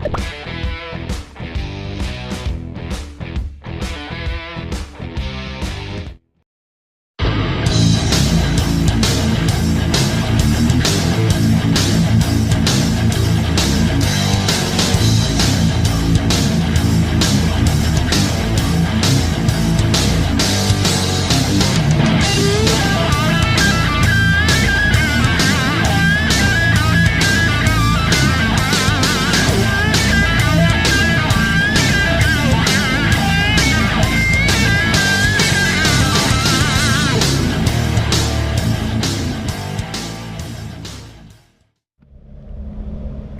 Bye.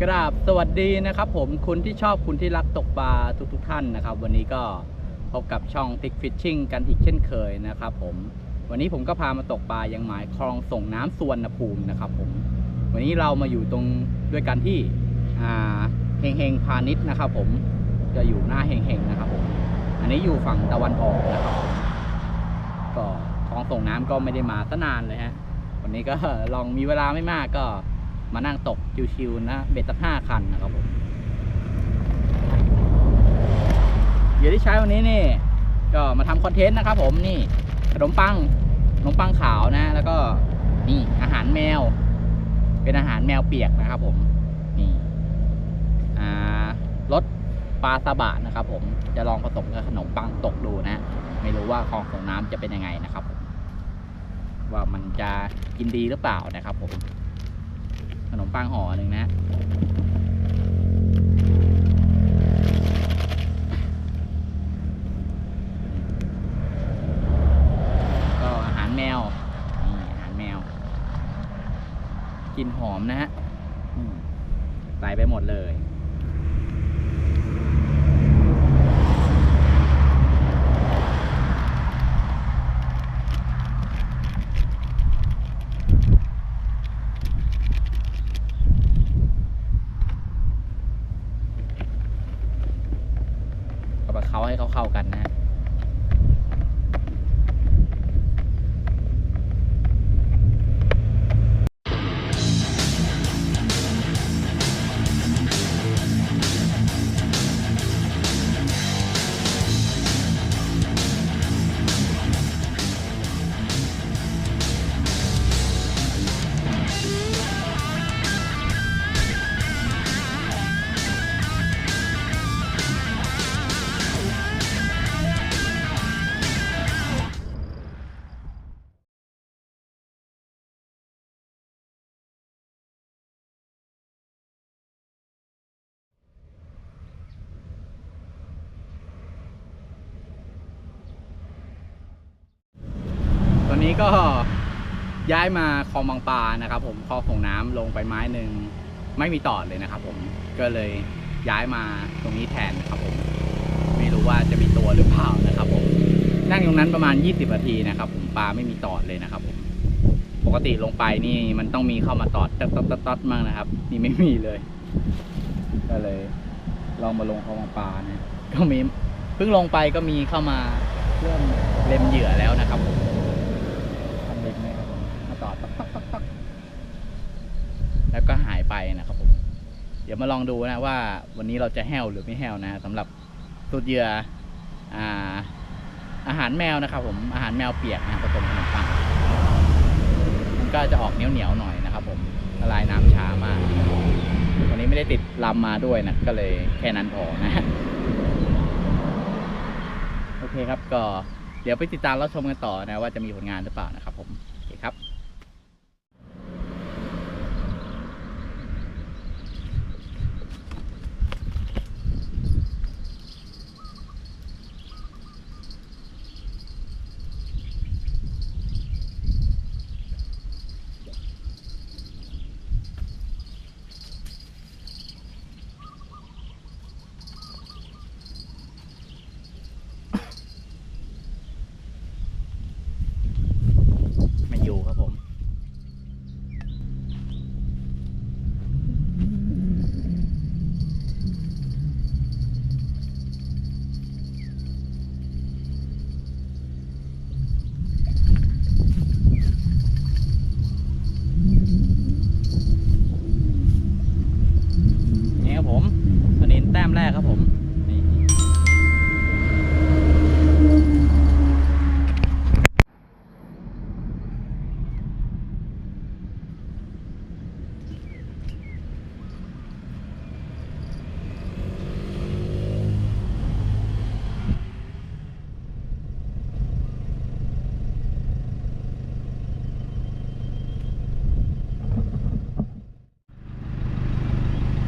กราบสวัสดีนะครับผมคุณที่ชอบคุณที่รักตกปลาทุกทท่านนะครับ วันนี้ก็พบกับช่อง Tick Fishing กันอีกเช่นเคยนะครับผมวันนี้ผมก็พามาตกปลายังหมายคลองส่งน้ำสวนภูมินะครับผมวันนี้เรามาอยู่ตรงด้วยกันที่เฮงเฮงพาณิชย์นะครับผมจะอยู่หน้าเฮงเฮงนะครับผมอันนี้อยู่ฝั่งตะวันออกนะครับก็คลองส่งน้ำก็ไม่ได้มาซะนานเลยฮะวันนี้ก็ลองมีเวลาไม่มากก็ มานั่งตกชิวๆนะ เบ็ดสักห้าคันนะครับผมเหยื่อที่ใช้วันนี้นี่ ก็มาทำคอนเทนต์นะครับผมนี่ขนมปังขนมปังขาวนะ แล้วก็นี่อาหารแมว เป็นอาหารแมวเปียกนะครับผมนี่อ่ารสปลาซาบะนะครับผมจะลองผสมกับขนมปังตกดูนะ ไม่รู้ว่าคลองส่งน้ำจะเป็นยังไงนะครับผมว่ามันจะกินดีหรือเปล่านะครับผม ขนมปังห่อหนึ่งนะก็อาหารแมวนี่อาหารแมวกินหอมนะฮะใส่ไปหมดเลย ก็มา เขาให้เขาเข้ากันนะ นี้ก็ย้ายมาคลองบางปลานะครับผมคลองส่งน้ำลงไปไม้หนึ่งไม่มีต่อเลยนะครับผมก็เลยย้ายมาตรงนี้แทนนะครับผมไม่รู้ว่าจะมีตัวหรือเปล่านะครับผมนั่งตรงนั้นประมาณ 20นาทีนะครับผมปลาไม่มีตอดเลยนะครับผมปกติลงไปนี่มันต้องมีเข้ามาตอดตัดตัดตัดตัดมั่งนะครับ นี่ไม่มีเลย ก็เลย ลองมาลงคลองบางปลานะก็มีเพิ่งลงไปก็มีเข้ามาเริ่มเล็มเหยื่อแล้วนะครับผม ทำเล็กไหมครับผมมาต่อตักตักตักตัก แล้วก็หายไปนะครับผม เดี๋ยวมาลองดูนะว่าวันนี้เราจะแห้วหรือไม่แห้วนะสำหรับสูตรเหยื่ออ่าอาหารแมวนะครับผมอาหารแมวเปียกนะผสมขนมปังมันก็จะออกเหนียวเหนียวหน่อยนะครับ ผมละลายน้ำช้ามากวันนี้ไม่ได้ติดลำมาด้วยนะก็เลยแค่นั้นพอนะโอเคครับก็เดี๋ยวไปติดตามรับชมกันต่อนะว่าจะมีผลงานหรือเปล่านะครับผมอยู่ครับผม นี่ครับผมอันนี้ แรกครับผม นี่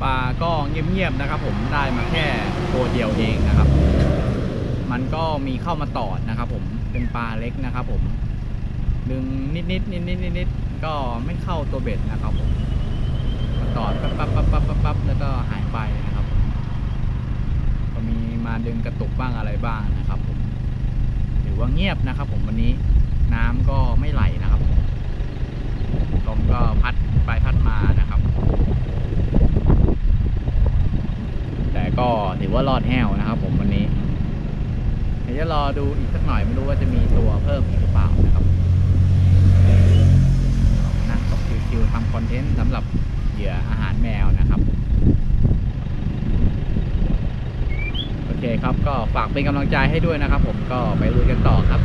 ปลาก็ เงียบๆนะครับ ผมได้มาแค่ตัวเดียวเองนะครับ มันก็มีเข้ามาตอดนะครับ ผมเป็นปลาเล็กนะครับ ผมดึงนิดๆนิดๆนิดๆก็ไม่เข้าตัวเบ็ดนะครับผมจอดปั๊บปั๊บปั๊บปั๊บปั๊บแล้วก็หายไปนะครับ ก็มีมาดึงกระตุกบ้างอะไรบ้างนะครับ ผมถือว่าเงียบนะครับ ผมวันนี้น้ำก็ไม่ไหลนะครับลมก็พัดไปพัดมานะครับ แต่ก็ถื อว่ารอดแห้วนะครับ ผมวันนี้เดี๋ยวจะรอดูอีกสักหน่อยไม่รู้ว่าจะมีตัวเพิ่มอีกหรือเปล่านะครับนั่งตกคิวๆทำคอนเทนต์สำหรับเหยื่ออาหารแมวนะครับโอเคครับก็ฝากเป็นกำลังใจให้ด้วยนะครับ ผมก็ไปลุยกันต่อครับ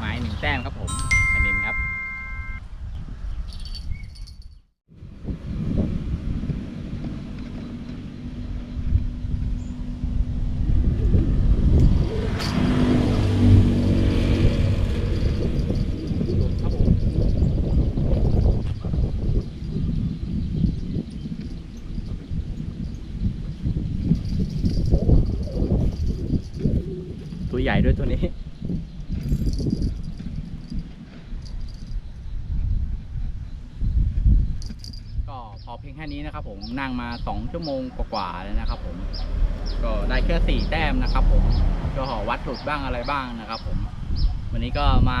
หมายหนึ่งแต้มครับผมอนินครับ ครับผม วใหญ่ด้วยตัวนี้ ก็พอเพียงแค่นี้นะครับผมนั่งมา 2 ชั่วโมงกว่าๆแล้วนะครับผม ก็ได้แค่ 4 แต้มนะครับผม ก็วัดหลุดบ้างอะไรบ้างนะครับผม วันนี้ก็มา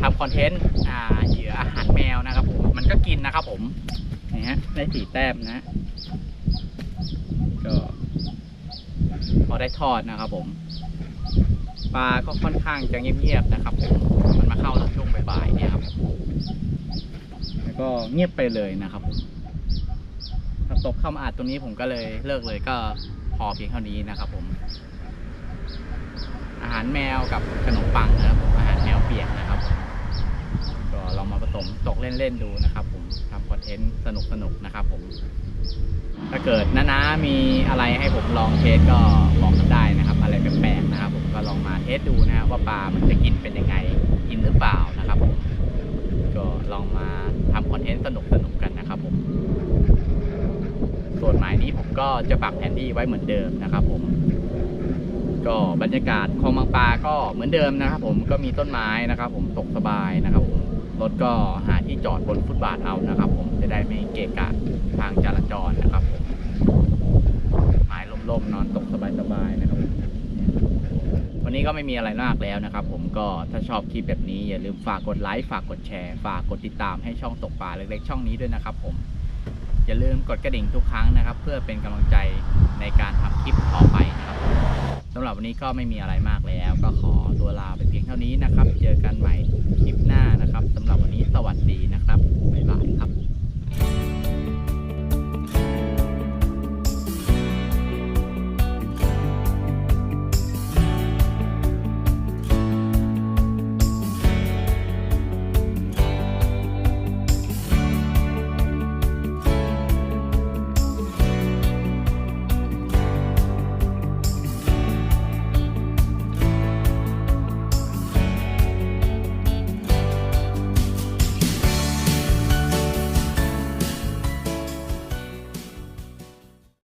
ทำคอนเทนต์อ่าเหยื่ออาหารแมวนะครับผม มันก็กินนะครับผมนี่ฮะได้สี่แต้มนะ ก็พอได้ทอดนะครับผม ปลาก็ค่อนข้างจะเงียบๆนะครับผมมันมาเข้าช่วงบ่ายๆเนี่ยครับ แล้วก็เงียบไปเลยนะครับผมถ้าตกเข้ามาอัดตรงนี้ผมก็เลยเลิกเลยก็พอเพียงเท่านี้นะครับ ผม อาหารแมวกับขนมปังนะครับผมอาหารแมวเปียกนะครับ ลองมาผสมตกเล่นๆดูนะครับผมทำคอนเทนต์สนุกๆนะครับผม ถ้าเกิดน้าๆมีอะไรให้ผมลองเทสก็บอกกันได้นะครับ อะไรแปลกๆนะครับ ผมก็ลองมาเทสดูนะครับว่าปลามันจะกินเป็นยังไงกินหรือเปล่านะครับผมก็ลองมาทำคอนเทนต์สนุกๆกันนะครับผมส่วนหมายนี้ผมก็จะปักแผนที่ไว้เหมือนเดิมนะครับผมก็บรรยากาศคลองบางปลาก็เหมือนเดิมนะครับผมก็มีต้นไม้นะครับผมตกสบายนะครับผม รถก็หาที่จอดบนฟุตบาทเอานะครับ ผมจะได้ไม่เกะกะทางจราจรนะครับผมไม้ล่มๆนอนตกสบายๆนะครับ วันนี้ก็ไม่มีอะไรมากแล้วนะครับ ผมก็ถ้าชอบคลิปแบบนี้อย่าลืมฝากกดไลค์ฝากกดแชร์ฝากกดติดตามให้ช่องตกปลาเล็กๆช่องนี้ด้วยนะครับ ผมอย่าลืมกดกระดิ่งทุกครั้งนะครับ เพื่อเป็นกำลังใจในการทำคลิปต่อไปนะครับสำหรับวันนี้ก็ไม่มีอะไรมากแล้ว ก็ขอตัวลาไปเพียงเท่านี้นะครับ เจอกันใหม่คลิป